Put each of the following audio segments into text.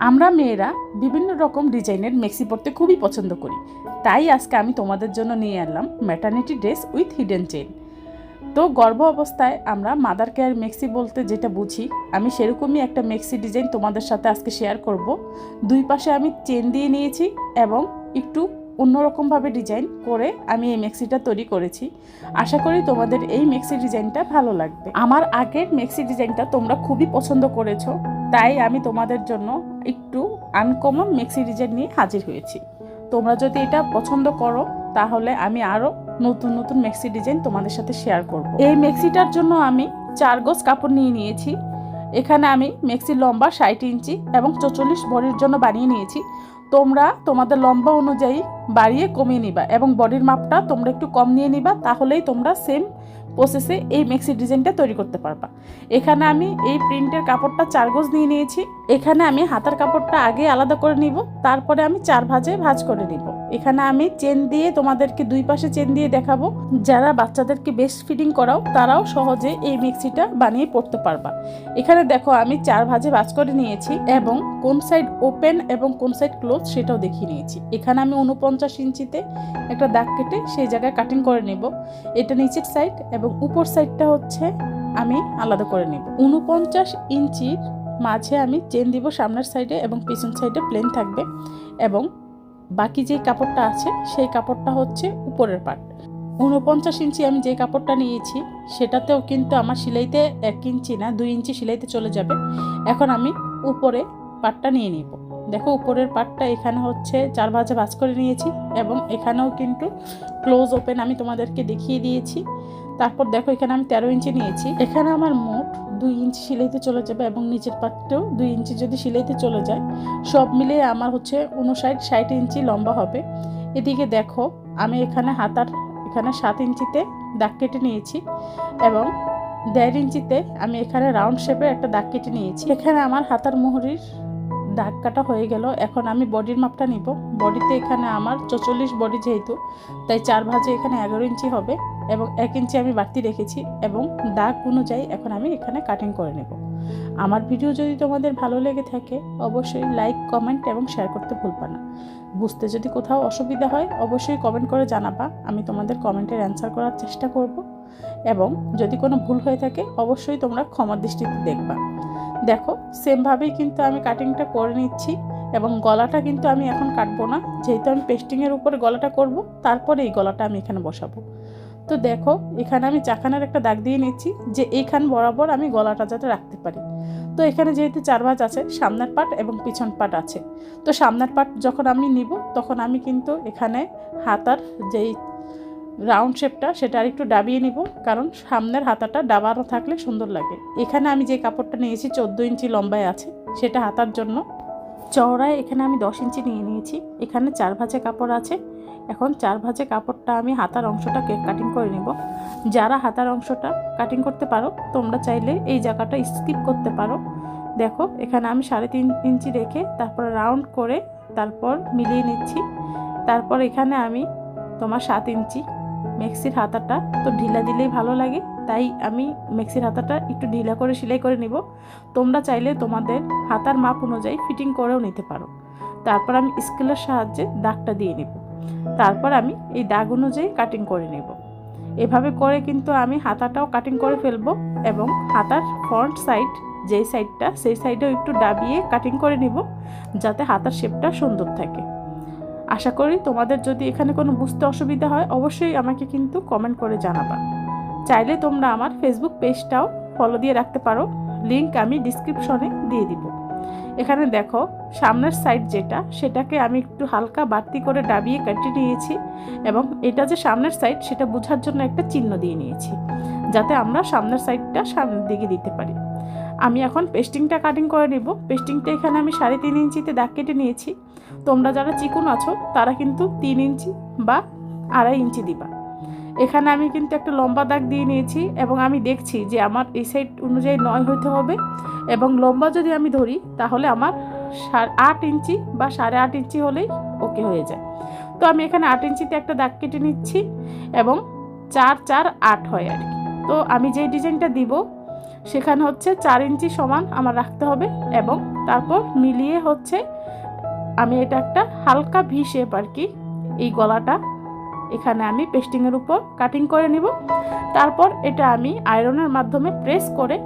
আমরা মেয়েরা বিভিন্ন রকম ডিজাইনের মেক্সি পরতে খুবই পছন্দ করি। তাই আজকে আমি তোমাদের জন্য নিয়ে এলাম maternity dress with hidden chain তো গর্ভ অবস্থায় আমরা মাদার কেয়ার মেক্সি বলতে যেটা বুঝি, আমি সেরকমই একটা মেক্সি ডিজাইন তোমাদের সাথে আজকে শেয়ার করব। দুই পাশে আমি চেন দিয়ে নিয়েছি এবং একটু অন্যরকমভাবে ডিজাইন করে আমি এই মেক্সিটা তৈরি করেছি। আশা করি তোমাদের এই মেক্সি ডিজাইনটা ভালো লাগবে। আমার আগের মেক্সি ডিজাইনটা তোমরা খুবই পছন্দ করেছ, তাই আমি তোমাদের জন্য একটু আনকমন মেক্সি ডিজাইন নিয়ে হাজির হয়েছি। তোমরা যদি এটা পছন্দ করো, তাহলে আমি আরও নতুন নতুন মেক্সি ডিজাইন তোমাদের সাথে শেয়ার করব। এই মেক্সিটার জন্য আমি চার গজ কাপড় নিয়ে নিয়েছি। এখানে আমি মেক্সির লম্বা ষাট ইঞ্চি এবং চৌচল্লিশ বডির জন্য বানিয়ে নিয়েছি। তোমরা তোমাদের লম্বা অনুযায়ী বাড়িয়ে কমিয়ে নিবা এবং বডির মাপটা তোমরা একটু কম নিয়ে নিবা, তাহলেই তোমরা সেম প্রসেসে এই মেক্সি ডিজাইনটা তৈরি করতে পারবা। এখানে আমি এই প্রিন্টের কাপড়টা চার গোজ নিয়ে নিয়েছি। এখানে আমি হাতার কাপড়টা আগে আলাদা করে নিব, তারপরে আমি চার ভাজে ভাজ করে নিব। এখানে আমি চেন দিয়ে তোমাদেরকে দুই পাশে চেন দিয়ে দেখাবো। যারা বাচ্চাদেরকে বেস্ট ফিডিং করাও, তারাও সহজে এই মিক্সিটা বানিয়ে পড়তে পারবা। এখানে দেখো, আমি চার ভাজে ভাজ করে নিয়েছি এবং কোন সাইড ওপেন এবং কোন সাইড ক্লোজ সেটাও দেখিয়ে নিয়েছি। এখানে আমি উনপঞ্চাশ ইঞ্চিতে একটা দাগ কেটে সেই জায়গায় কাটিং করে নেব। এটা নিচের সাইড এবং উপর সাইডটা হচ্ছে আমি আলাদা করে নেব। উনপঞ্চাশ ইঞ্চির মাঝে আমি চেন দিব সামনের সাইডে এবং পিছন সাইডে প্লেন থাকবে এবং বাকি যে কাপড়টা আছে, সেই কাপড়টা হচ্ছে উপরের পার্ট উনপঞ্চাশ ইঞ্চি আমি যে কাপড়টা নিয়েছি, সেটাতেও কিন্তু আমার সেলাইতে এক ইঞ্চি না, দুই ইঞ্চি সেলাইতে চলে যাবে। এখন আমি উপরে পাটটা নিয়ে নিব। দেখো উপরের পাটটা এখানে হচ্ছে চার ভাজে ভাজ করে নিয়েছি এবং এখানেও কিন্তু ক্লোজ ওপেন আমি তোমাদেরকে দেখিয়ে দিয়েছি। তারপর দেখো এখানে আমি তেরো ইঞ্চি নিয়েছি। এখানে আমার মোট দুই ইঞ্চি সিলাইতে চলে যাবে এবং নিচের পাটটাও দুই ইঞ্চি যদি সিলাইতে চলে যায়, সব মিলিয়ে আমার হচ্ছে উনষাট, ষাট ইঞ্চি লম্বা হবে। এদিকে দেখো, আমি এখানে হাতার, এখানে সাত ইঞ্চিতে দাগ কেটে নিয়েছি এবং দেড় ইঞ্চিতে আমি এখানে রাউন্ড শেপে একটা দাগ কেটে নিয়েছি। এখানে আমার হাতার মোহরির দাগ কাটা হয়ে গেল। এখন আমি বডির মাপটা নিব। বডিতে এখানে আমার চৌচল্লিশ বডি যেহেতু, তাই চার ভাজে এখানে এগারো ইঞ্চি হবে। এবং এক ইঞ্চি আমি বাড়তি রেখেছি এবং দাগ অনুযায়ী এখন আমি এখানে কাটিং করে নেব। আমার ভিডিও যদি তোমাদের ভালো লেগে থাকে, অবশ্যই লাইক কমেন্ট এবং শেয়ার করতে ভুলবা না। বুঝতে যদি কোথাও অসুবিধা হয়, অবশ্যই কমেন্ট করে জানাবা। আমি তোমাদের কমেন্টের অ্যান্সার করার চেষ্টা করব। এবং যদি কোনো ভুল হয়ে থাকে, অবশ্যই তোমরা ক্ষমার দৃষ্টিতে দেখবা। দেখো সেমভাবেই কিন্তু আমি কাটিংটা করে নিচ্ছি এবং গলাটা কিন্তু আমি এখন কাটবো না। যেহেতু আমি পেস্টিংয়ের উপরে গলাটা করব, তারপরে এই গলাটা আমি এখানে বসাবো। তো দেখো, এখানে আমি চাখানার একটা দাগ দিয়ে নিচ্ছি যে এইখান বরাবর আমি গলাটা যাতে রাখতে পারি। তো এখানে যেহেতু চার ভাঁজ আছে, সামনের পাট এবং পিছন পাট আছে। তো সামনের পাট যখন আমি নিব, তখন আমি কিন্তু এখানে হাতার যেই রাউন্ড শেপটা, সেটা আর একটু ডাবিয়ে নিব, কারণ সামনের হাতাটা ডাবানো থাকলে সুন্দর লাগে। এখানে আমি যে কাপড়টা নিয়েছি, চোদ্দ ইঞ্চি লম্বায় আছে, সেটা হাতার জন্য। চওড়ায় এখানে আমি দশ ইঞ্চি নিয়ে নিয়েছি। এখানে চার ভাঁজে কাপড় আছে এখন চার ভাঁজে কাপড়টা আমি হাতার অংশটা কেক কাটিং করে নিব। যারা হাতার অংশটা কাটিং করতে পারো, তোমরা চাইলে এই জায়গাটা স্কিপ করতে পারো। দেখো, এখানে আমি সাড়ে তিন ইঞ্চি রেখে তারপর রাউন্ড করে তারপর মিলিয়ে নিচ্ছি। তারপর এখানে আমি তোমার সাত ইঞ্চি মেক্সির হাতাটা, তো ঢিলা দিলেই ভালো লাগে। তাই আমি মেক্সির হাতাটা একটু ঢিলা করে সেলাই করে নিব। তোমরা চাইলে তোমাদের হাতার মাপ অনুযায়ী ফিটিং করেও নিতে পারো। তারপর আমি স্কেলের সাহায্যে দাগটা দিয়ে নিব। তারপর আমি এই দাগ অনুযায়ী কাটিং করে নেব। এভাবে করে কিন্তু আমি হাতাটাও কাটিং করে ফেলব এবং হাতার ফ্রন্ট সাইড যেই সাইডটা সেই সাইডেও একটু ডাবিয়ে কাটিং করে নিব যাতে হাতার শেপটা সুন্দর থাকে। আশা করি তোমাদের যদি এখানে কোনো বুঝতে অসুবিধা হয়, অবশ্যই আমাকে কিন্তু কমেন্ট করে জানাবা। চাইলে তোমরা আমার ফেসবুক পেজটাও ফলো দিয়ে রাখতে পারো। লিংক আমি ডিসক্রিপশনে দিয়ে দিব। এখানে দেখো, সামনের সাইড যেটা, সেটাকে আমি একটু হালকা বাড়তি করে ডাবিয়ে কেটে নিয়েছি এবং এটা যে সামনের সাইড সেটা বোঝার জন্য একটা চিহ্ন দিয়ে নিয়েছি, যাতে আমরা সামনের সাইডটা সামনের দিকে দিতে পারি। আমি এখন পেস্টিংটা কাটিং করে নেব। পেস্টিংটা এখানে আমি সাড়ে তিন ইঞ্চিতে দাগ কেটে নিয়েছি। তোমরা যারা চিকুন আছো, তারা কিন্তু তিন ইঞ্চি বা আড়াই ইঞ্চি দিবা। এখানে আমি কিন্তু একটা লম্বা দাগ দিয়ে নিয়েছি এবং আমি দেখছি যে আমার এই সাইড অনুযায়ী নয় হতে হবে এবং লম্বা যদি আমি ধরি, তাহলে আমার আট ইঞ্চি বা সাড়ে আট ইঞ্চি হলেই ওকে হয়ে যায়। তো আমি এখানে আট ইঞ্চিতে একটা দাগ কেটে নিচ্ছি এবং চার চার আট হয় আর কি। তো আমি যেই ডিজাইনটা দিব, সেখানে হচ্ছে চার ইঞ্চি সমান আমার রাখতে হবে এবং তারপর মিলিয়ে হচ্ছে আমি এটা একটা হালকা ভি শেপ আর কি, এই গলাটা এখানে আমি পেস্টিংয়ের উপর কাটিং করে নিব। তারপর এটা আমি আয়রনের মাধ্যমে প্রেস করে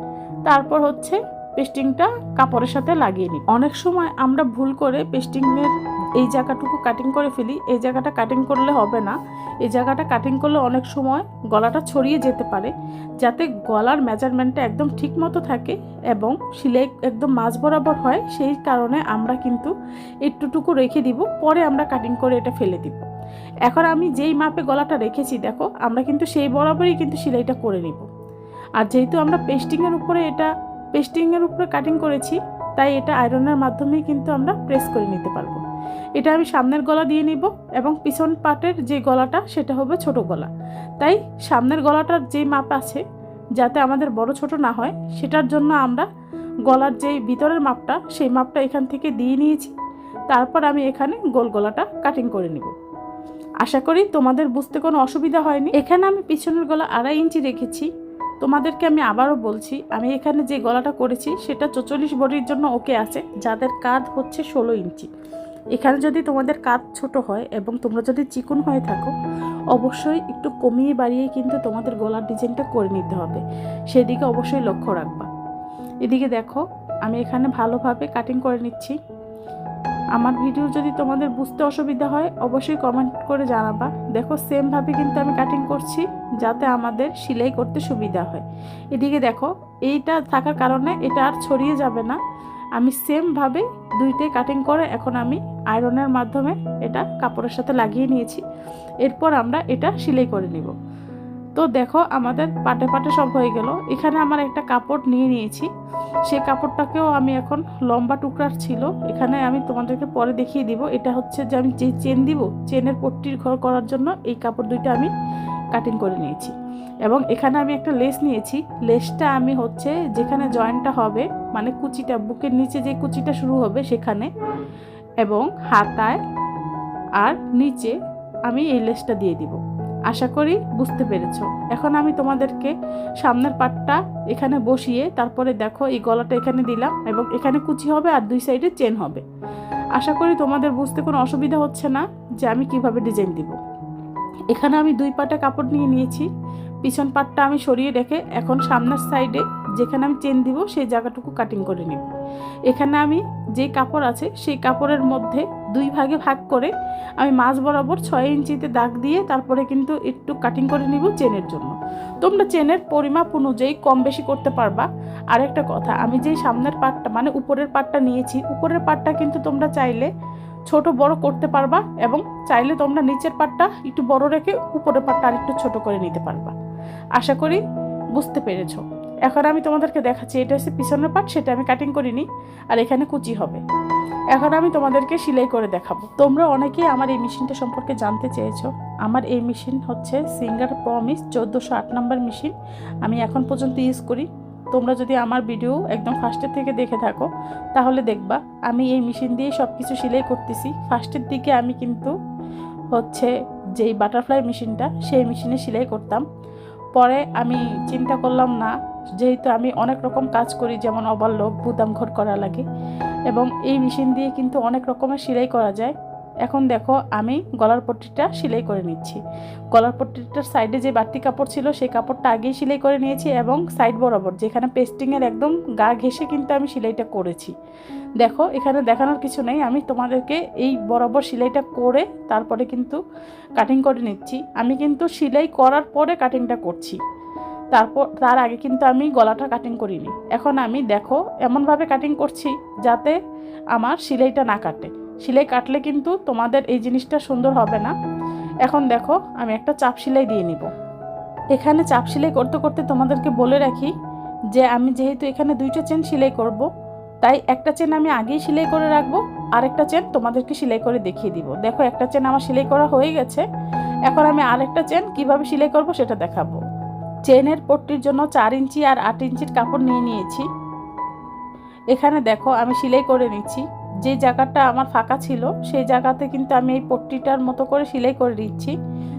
তারপর হচ্ছে পেস্টিংটা কাপড়ের সাথে লাগিয়ে নিই অনেক সময় আমরা ভুল করে পেস্টিংয়ের এই জায়গাটুকু কাটিং করে ফেলি, এই জায়গাটা কাটিং করলে হবে না। এই জায়গাটা কাটিং করলে অনেক সময় গলাটা ছড়িয়ে যেতে পারে, যাতে গলার মেজারমেন্টটা একদম ঠিক মতো থাকে এবং সিলাই একদম মাঝ বরাবর হয়। সেই কারণে আমরা কিন্তু একটুটুকু রেখে দিব, পরে আমরা কাটিং করে এটা ফেলে দিব। এখন আমি যেই মাপে গলাটা রেখেছি, দেখো, আমরা কিন্তু সেই বরাবরই কিন্তু সেলাইটা করে নিব। আর যেহেতু আমরা পেস্টিংয়ের উপরে এটা, পেস্টিংয়ের উপরে কাটিং করেছি, তাই এটা আয়রনের মাধ্যমেই কিন্তু আমরা প্রেস করে নিতে পারব। এটা আমি সামনের গলা দিয়ে নিব এবং পিছন পাটের যে গলাটা, সেটা হবে ছোট গলা। তাই সামনের গলাটার যে মাপ আছে, যাতে আমাদের বড় ছোট না হয়, সেটার জন্য আমরা গলার যেই ভিতরের মাপটা, সেই মাপটা এখান থেকে দিয়ে নিয়েছি। তারপর আমি এখানে গোল গলাটা কাটিং করে নিব। আশা করি তোমাদের বুঝতে কোনো অসুবিধা হয়নি। এখানে আমি পিছনের গলা আড়াই ইঞ্চি রেখেছি। তোমাদেরকে আমি আবারও বলছি, আমি এখানে যে গলাটা করেছি, সেটা চৌচল্লিশ বডির জন্য ওকে আছে, যাদের কাঁধ হচ্ছে ষোলো ইঞ্চি। এখানে যদি তোমাদের কাঁধ ছোট হয় এবং তোমরা যদি চিকন হয়ে থাকো, অবশ্যই একটু কমিয়ে বাড়িয়ে কিন্তু তোমাদের গলার ডিজাইনটা করে নিতে হবে। সেদিকে অবশ্যই লক্ষ্য রাখবা। এদিকে দেখো, আমি এখানে ভালোভাবে কাটিং করে নিচ্ছি। আমার ভিডিও যদি তোমাদের বুঝতে অসুবিধা হয়, অবশ্যই কমেন্ট করে জানাবা। দেখো সেমভাবে কিন্তু আমি কাটিং করছি, যাতে আমাদের সেলাই করতে সুবিধা হয়। এদিকে দেখো, এইটা থাকার কারণে এটা আর ছড়িয়ে যাবে না। আমি সেমভাবে দুইটাই কাটিং করে এখন আমি আয়রনের মাধ্যমে এটা কাপড়ের সাথে লাগিয়ে নিয়েছি। এরপর আমরা এটা সেলাই করে নিব। তো দেখো আমাদের পাটে পাটে সব হয়ে গেল। এখানে আমার একটা কাপড় নিয়ে নিয়েছি। সেই কাপড়টাকেও আমি এখন লম্বা টুকরার ছিল। এখানে আমি তোমাদেরকে পরে দেখিয়ে দিব। এটা হচ্ছে যে আমি যে চেন দিব, চেনের পট্টির ঘর করার জন্য এই কাপড় দুইটা আমি কাটিং করে নিয়েছি। এবং এখানে আমি একটা লেস নিয়েছি। লেসটা আমি হচ্ছে যেখানে জয়েন্টটা হবে মানে কুচিটা, বুকের নিচে যে কুচিটা শুরু হবে সেখানে এবং হাতায় আর নিচে আমি এই লেসটা দিয়ে দিব। আশা করি বুঝতে পেরেছ। এখন আমি তোমাদেরকে সামনের পাটটা এখানে বসিয়ে তারপরে দেখো এই গলাটা এখানে দিলাম এবং এখানে কুচি হবে আর দুই সাইডে চেন হবে। আশা করি তোমাদের বুঝতে কোনো অসুবিধা হচ্ছে না যে আমি কীভাবে ডিজাইন দিব। এখানে আমি দুই পাটা কাপড় নিয়ে নিয়েছি। পিছন পাটটা আমি সরিয়ে রেখে এখন সামনের সাইডে যেখানে আমি চেন দিব সেই জায়গাটুকু কাটিং করে নিব। এখানে আমি যে কাপড় আছে সেই কাপড়ের মধ্যে দুই ভাগে ভাগ করে আমি মাঝ বরাবর ছয় ইঞ্চিতে দাগ দিয়ে তারপরে কিন্তু একটু কাটিং করে নিব চেনের জন্য। তোমরা চেনের পরিমাপ অনুযায়ী কম বেশি করতে পারবা। আর একটা কথা, আমি যেই সামনের পাটটা মানে উপরের পাটটা নিয়েছি, উপরের পাটটা কিন্তু তোমরা চাইলে ছোট বড় করতে পারবা এবং চাইলে তোমরা নিচের পাটটা একটু বড় রেখে উপরের পাটটা আর একটু ছোট করে নিতে পারবা। আশা করি বুঝতে পেরেছ। এখন আমি তোমাদেরকে দেখাচ্ছি, এটা হচ্ছে পিছনের পাট সেটা আমি কাটিং করিনি, আর এখানে কুচি হবে। এখন আমি তোমাদেরকে সেলাই করে দেখাবো। তোমরা অনেকেই আমার এই মেশিনটা সম্পর্কে জানতে চেয়েছো। আমার এই মেশিন হচ্ছে সিঙ্গার প্রমিস চোদ্দোশো আট নম্বর মেশিন। আমি এখন পর্যন্ত ইউজ করি। তোমরা যদি আমার ভিডিও একদম ফার্স্টের থেকে দেখে থাকো, তাহলে দেখবা, আমি এই মেশিন দিয়ে সব কিছু সেলাই করতেছি। ফার্স্টের দিকে আমি কিন্তু হচ্ছে যেই বাটারফ্লাই মেশিনটা, সেই মেশিনে সেলাই করতাম। পরে আমি চিন্তা করলাম, না যেহেতু আমি অনেক রকম কাজ করি, যেমন ওভারলক বুদাম ঘর করা লাগে এবং এই মেশিন দিয়ে কিন্তু অনেক রকমের সেলাই করা যায়। এখন দেখো আমি গলার পট্টিটা সেলাই করে নিচ্ছি। গলার পট্টিটার সাইডে যে বাড়তি কাপড় ছিল, সেই কাপড়টা আগেই সেলাই করে নিয়েছি এবং সাইড বরাবর, যেখানে পেস্টিংয়ের একদম গা ঘেসে কিন্তু আমি সেলাইটা করেছি। দেখো, এখানে দেখানোর কিছু নেই, আমি তোমাদেরকে এই বরাবর সেলাইটা করে তারপরে কিন্তু কাটিং করে নিচ্ছি। আমি কিন্তু সেলাই করার পরে কাটিংটা করছি। তারপর, তার আগে কিন্তু আমি গলাটা কাটিং করিনি। এখন আমি দেখো, এমনভাবে কাটিং করছি যাতে আমার সেলাইটা না কাটে। সেলাই কাটলে কিন্তু তোমাদের এই জিনিসটা সুন্দর হবে না। এখন দেখো, আমি একটা চাপ সেলাই দিয়ে নিব। এখানে চাপ সেলাই করতে করতে তোমাদেরকে বলে রাখি যে, আমি যেহেতু এখানে দুইটা চেন সেলাই করব, তাই একটা চেন আমি আগেই সেলাই করে রাখব, আরেকটা চেন তোমাদেরকে সেলাই করে দেখিয়ে দিব। দেখো, একটা চেন আমার সেলাই করা হয়ে গেছে। এখন আমি আরেকটা চেন কীভাবে সেলাই করব সেটা দেখাবো। চেনের পট্টির জন্য চার ইঞ্চি আর আট ইঞ্চির কাপড় নিয়ে নিয়েছি। এখানে দেখো, আমি সেলাই করে নিচ্ছি। যে জায়গাটা আমার ফাঁকা ছিল, সেই জায়গাতে কিন্তু আমি এই পট্টিটার মতো করে সেলাই করে দিচ্ছি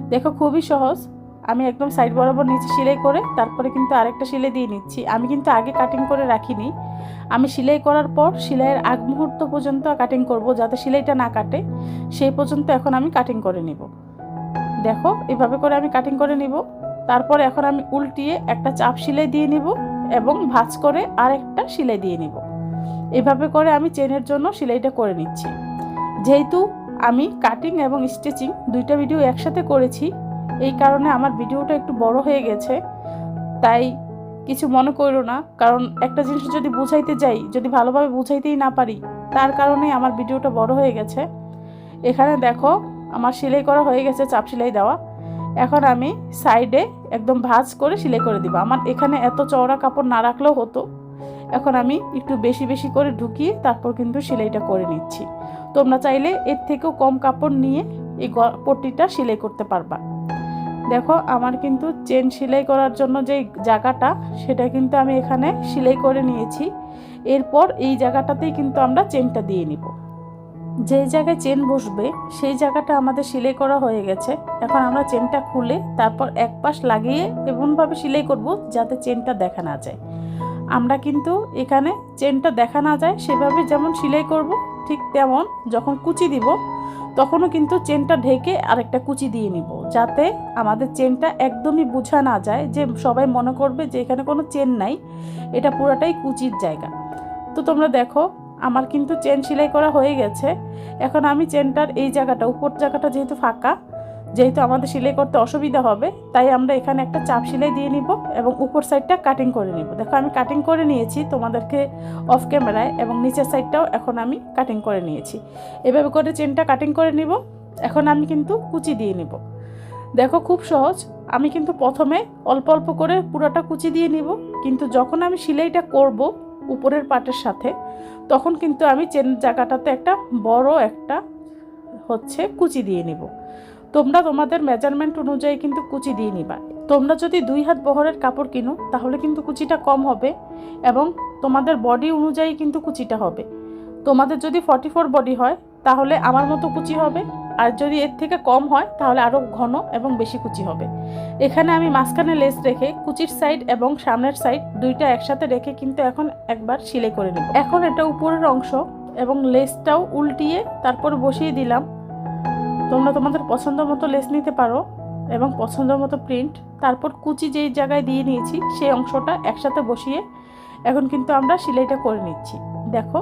দেখো, খুবই সহজ। আমি একদম সাইড বরাবর নিচে সেলাই করে তারপরে কিন্তু আরেকটা সেলাই দিয়ে নিচ্ছি। আমি কিন্তু আগে কাটিং করে রাখিনি। আমি সেলাই করার পর সেলাইয়ের আগ মুহূর্ত পর্যন্ত কাটিং করব যাতে সেলাইটা না কাটে। সেই পর্যন্ত এখন আমি কাটিং করে নিব। দেখো, এভাবে করে আমি কাটিং করে নিব। তারপর এখন আমি উল্টিয়ে একটা চাপ সেলাই দিয়ে নিব এবং ভাঁজ করে আরেকটা সেলাই দিয়ে নিব। এভাবে করে আমি চেনের জন্য সেলাইটা করে নিচ্ছি। যেহেতু আমি কাটিং এবং স্টিচিং দুইটা ভিডিও একসাথে করেছি, এই কারণে আমার ভিডিওটা একটু বড় হয়ে গেছে। তাই কিছু মনে করো না, কারণ একটা জিনিস যদি বুঝাইতে যাই, যদি ভালোভাবে বুঝাইতেই না পারি, তার কারণে আমার ভিডিওটা বড় হয়ে গেছে। এখানে দেখো, আমার সেলাই করা হয়ে গেছে, চাপ সেলাই দেওয়া। এখন আমি সাইডে একদম ভাঁজ করে সেলাই করে দিব। আমার এখানে এত চওড়া কাপড় না রাখলেও হতো। এখন আমি একটু বেশি বেশি করে ঢুকিয়ে তারপর কিন্তু সেলাইটা করে নিচ্ছি। তোমরা চাইলে এর থেকেও কম কাপড় নিয়ে এই পট্টিটা সেলাই করতে পারবা। দেখো, আমার কিন্তু চেন সেলাই করার জন্য যে জায়গাটা, সেটা কিন্তু আমি এখানে সেলাই করে নিয়েছি। এরপর এই জায়গাটাতেই কিন্তু আমরা চেনটা দিয়ে নিব। যে জায়গায় চেন বসবে, সেই জায়গাটা আমাদের সেলাই করা হয়ে গেছে। এখন আমরা চেনটা খুলে তারপর এক পাশ লাগিয়ে এমনভাবে সেলাই করব যাতে চেনটা দেখা না যায়। আমরা কিন্তু এখানে চেনটা দেখা না যায়, সেভাবে যেমন সেলাই করব ঠিক তেমন যখন কুচি দিব, তখনও কিন্তু চেনটা ঢেকে আরেকটা কুচি দিয়ে নিব যাতে আমাদের চেনটা একদমই বোঝা না যায় যে সবাই মনে করবে যে এখানে কোনো চেন নাই, এটা পুরোটাই কুচির জায়গা। তো তোমরা দেখো, আমার কিন্তু চেন সেলাই করা হয়ে গেছে। এখন আমি চেনটার এই জায়গাটা, উপর জায়গাটা যেহেতু ফাঁকা, যেহেতু আমাদের সেলাই করতে অসুবিধা হবে, তাই আমরা এখানে একটা চাপ সেলাই দিয়ে নিব এবং উপর সাইডটা কাটিং করে নিব। দেখো আমি কাটিং করে নিয়েছি তোমাদেরকে অফ ক্যামেরায় এবং নিচের সাইডটাও এখন আমি কাটিং করে নিয়েছি। এভাবে করে চেনটা কাটিং করে নিব, এখন আমি কিন্তু কুচি দিয়ে নিব। দেখো খুব সহজ, আমি কিন্তু প্রথমে অল্প অল্প করে পুরোটা কুচি দিয়ে নিব, কিন্তু যখন আমি সেলাইটা করব উপরের পাটের সাথে তখন কিন্তু আমি চেন জায়গাটাতে একটা বড় একটা হচ্ছে কুচি দিয়ে নিব। তোমরা তোমাদের মেজারমেন্ট অনুযায়ী কিন্তু কুচি দিয়ে নিবা। তোমরা যদি দুই হাত বহরের কাপড় কিনো, তাহলে কিন্তু কুচিটা কম হবে এবং তোমাদের বডি অনুযায়ী কিন্তু কুচিটা হবে। তোমাদের যদি ফর্টি ফোর বডি হয়, তাহলে আমার মতো কুচি হবে। আর যদি এর থেকে কম হয়, তাহলে আরও ঘন এবং বেশি কুচি হবে। এখানে আমি মাঝখানে লেস রেখে কুচির সাইড এবং সামনের সাইড দুইটা একসাথে রেখে কিন্তু এখন একবার সেলাই করে নেব। এখন এটা উপরের অংশ এবং লেসটাও উল্টিয়ে তারপর বসিয়ে দিলাম। তোমরা তোমাদের পছন্দ মতো লেস নিতে পারো এবং পছন্দ মতো প্রিন্ট তারপর কুচি যেই জায়গায় দিয়ে নিয়েছি, সেই অংশটা একসাথে বসিয়ে এখন কিন্তু আমরা সেলাইটা করে নিচ্ছি। দেখো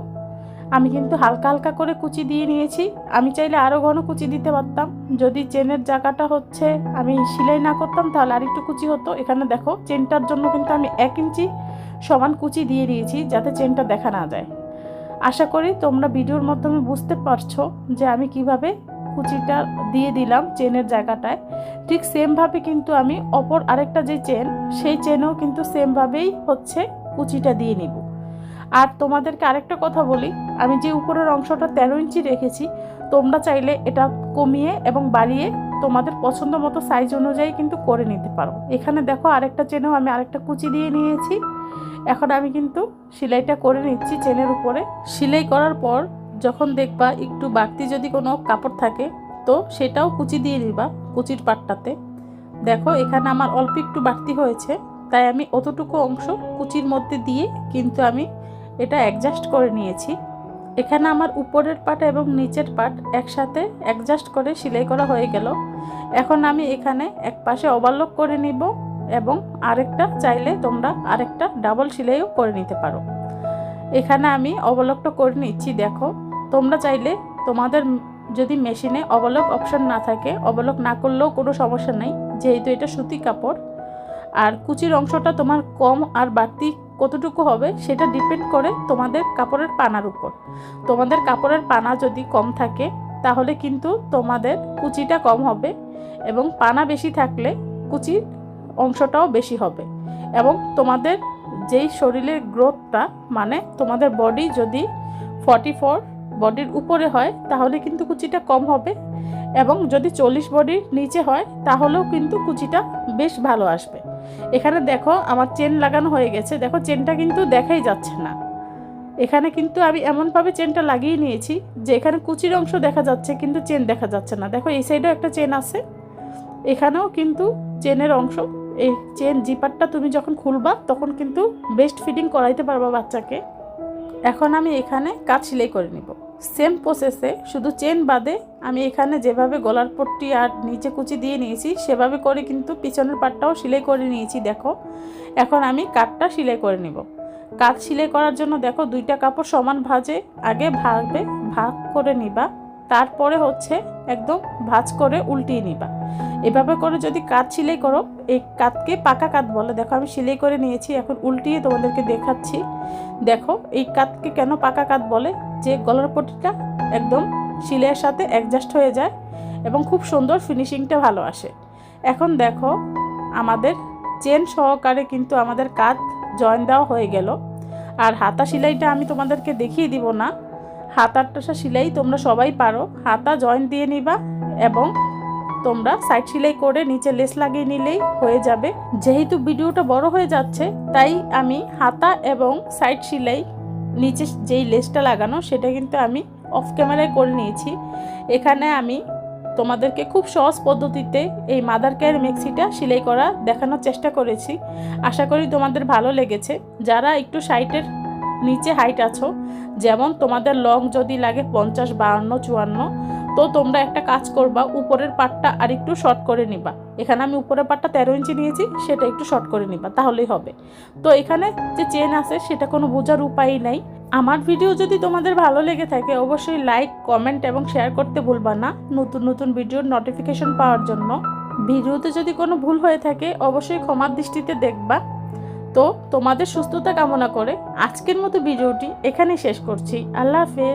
আমি কিন্তু হালকা হালকা করে কুচি দিয়ে নিয়েছি। আমি চাইলে আরও ঘন কুচি দিতে পারতাম। যদি চেনের জায়গাটা হচ্ছে আমি সেলাই না করতাম, তাহলে আরেকটু কুচি হতো। এখানে দেখো, চেনটার জন্য কিন্তু আমি এক ইঞ্চি সমান কুচি দিয়ে দিয়েছি, যাতে চেনটা দেখা না যায়। আশা করি তোমরা ভিডিওর মাধ্যমে বুঝতে পারছ যে আমি কীভাবে কুচিটা দিয়ে দিলাম চেনের জায়গাটায়। ঠিক সেমভাবে কিন্তু আমি অপর আরেকটা যে চেন, সেই চেনেও কিন্তু সেমভাবেই হচ্ছে কুচিটা দিয়ে নিব। আর তোমাদেরকে আরেকটা কথা বলি, আমি যে উপরের অংশটা তেরো ইঞ্চি রেখেছি, তোমরা চাইলে এটা কমিয়ে এবং বাড়িয়ে তোমাদের পছন্দ মতো সাইজ অনুযায়ী কিন্তু করে নিতে পারো। এখানে দেখো আরেকটা চেনেও আমি আরেকটা কুচি দিয়ে নিয়েছি। এখন আমি কিন্তু সেলাইটা করে নিচ্ছি চেনের উপরে। সেলাই করার পর যখন দেখবা একটু বাড়তি যদি কোনো কাপড় থাকে, তো সেটাও কুচি দিয়ে দিবা কুচির পাটটাতে। দেখো এখানে আমার অল্প একটু বাড়তি হয়েছে, তাই আমি অতটুকু অংশ কুচির মধ্যে দিয়ে কিন্তু আমি এটা অ্যাডজাস্ট করে নিয়েছি। এখানে আমার উপরের পাট এবং নিচের পাট একসাথে অ্যাডজাস্ট করে সেলাই করা হয়ে গেল। এখন আমি এখানে এক পাশে ওভারলক করে নিব এবং আরেকটা চাইলে তোমরা আরেকটা ডাবল সেলাইও করে নিতে পারো। এখানে আমি অবলকটা করে নিচ্ছি, দেখো। তোমরা চাইলে তোমাদের যদি মেশিনে অবলক অপশন না থাকে অবলক না করলেও কোনো সমস্যা নেই। যেহেতু এটা সুতি কাপড়, আর কুচির অংশটা তোমার কম আর বাড়তি কতটুকু হবে সেটা ডিপেন্ড করে তোমাদের কাপড়ের পানার উপর। তোমাদের কাপড়ের পানা যদি কম থাকে, তাহলে কিন্তু তোমাদের কুচিটা কম হবে এবং পানা বেশি থাকলে কুচির অংশটাও বেশি হবে এবং তোমাদের যেই শরীরের গ্রোথটা মানে তোমাদের বডি যদি ফর্টি ফোর বডির উপরে হয়, তাহলে কিন্তু কুচিটা কম হবে এবং যদি চল্লিশ বডির নিচে হয়, তাহলেও কিন্তু কুচিটা বেশ ভালো আসবে। এখানে দেখো আমার চেন লাগানো হয়ে গেছে। দেখো চেনটা কিন্তু দেখাই যাচ্ছে না। এখানে কিন্তু আমি এমনভাবে চেনটা লাগিয়ে নিয়েছি যে এখানে কুচির অংশ দেখা যাচ্ছে কিন্তু চেন দেখা যাচ্ছে না। দেখো এই সাইডেও একটা চেন আছে। এখানেও কিন্তু চেনের অংশ। এই চেন জিপারটা তুমি যখন খুলবা তখন কিন্তু বেস্ট ফিটিং করাইতে পারবা বাচ্চাকে। এখন আমি এখানে কাজ সেলাই করে নিব। সেম প্রসেসে শুধু চেন বাদে আমি এখানে যেভাবে গলার পট্টি আর নিচে কুচি দিয়ে নিয়েছি, সেভাবে করে কিন্তু পিছনের পাটটাও সেলাই করে নিয়েছি, দেখো। এখন আমি কাঠটা সেলাই করে নিব। কাঠ সেলাই করার জন্য দেখো, দুইটা কাপড় সমান ভাজে, আগে ভাবে ভাগ করে নিবা। তারপরে হচ্ছে একদম ভাজ করে উল্টিয়ে নিবা। এভাবে করে যদি কাঠ সেলাই করো, এই কাঠকে পাকা কাঠ বলে, দেখো আমি সেলাই করে নিয়েছি, এখন উল্টিয়ে তোমাদেরকে দেখাচ্ছি। দেখো, এই কাঠকে কেন পাকা কাঠ বলে? যে গলার পটিটা একদম সিলাইয়ের সাথে অ্যাডজাস্ট হয়ে যায় এবং খুব সুন্দর ফিনিশিংটা ভালো আসে। এখন দেখো, আমাদের চেন সহকারে কিন্তু আমাদের কাঠ জয়েন দেওয়া হয়ে গেল। আর হাতা সেলাইটা আমি তোমাদেরকে দেখিয়ে দিব না। হাতারটা সেলাই তোমরা সবাই পারো। হাতা জয়েন দিয়ে নিবা এবং তোমরা সাইড সেলাই করে নিচে লেস লাগিয়ে নিলেই হয়ে যাবে। যেহেতু ভিডিওটা বড় হয়ে যাচ্ছে, তাই আমি হাতা এবং সাইড সেলাই নিচে যেই লেসটা লাগানো, সেটা কিন্তু আমি অফ ক্যামেরায় করে নিয়েছি। এখানে আমি তোমাদেরকে খুব সহজ পদ্ধতিতে এই মাদার কেয়ার মেক্সিটা সেলাই করা দেখানোর চেষ্টা করেছি। আশা করি তোমাদের ভালো লেগেছে। যারা একটু সাইটের নিচে হাইট আছো, যেমন তোমাদের লং যদি লাগে পঞ্চাশ, বাহান্ন, চুয়ান্ন তো তোমরা একটা কাজ করবা, উপরের পাটটা আর একটু শর্ট করে নিবা। এখানে আমি উপরের পাটটা তেরো ইঞ্চি নিয়েছি, সেটা একটু শর্ট করে নিবা, তাহলেই হবে। তো এখানে যে চেন আছে, সেটা কোনো বোঝার উপায়ই নাই। আমার ভিডিও যদি তোমাদের ভালো লেগে থাকে, অবশ্যই লাইক কমেন্ট এবং শেয়ার করতে ভুলবা না। নতুন নতুন ভিডিওর নোটিফিকেশন পাওয়ার জন্য। ভিডিওতে যদি কোনো ভুল হয়ে থাকে, অবশ্যই ক্ষমার দৃষ্টিতে দেখবা। তো তোমাদের সুস্থতা কামনা করে আজকের মতো ভিডিওটি এখানেই শেষ করছি। আল্লাহ হাফেজ।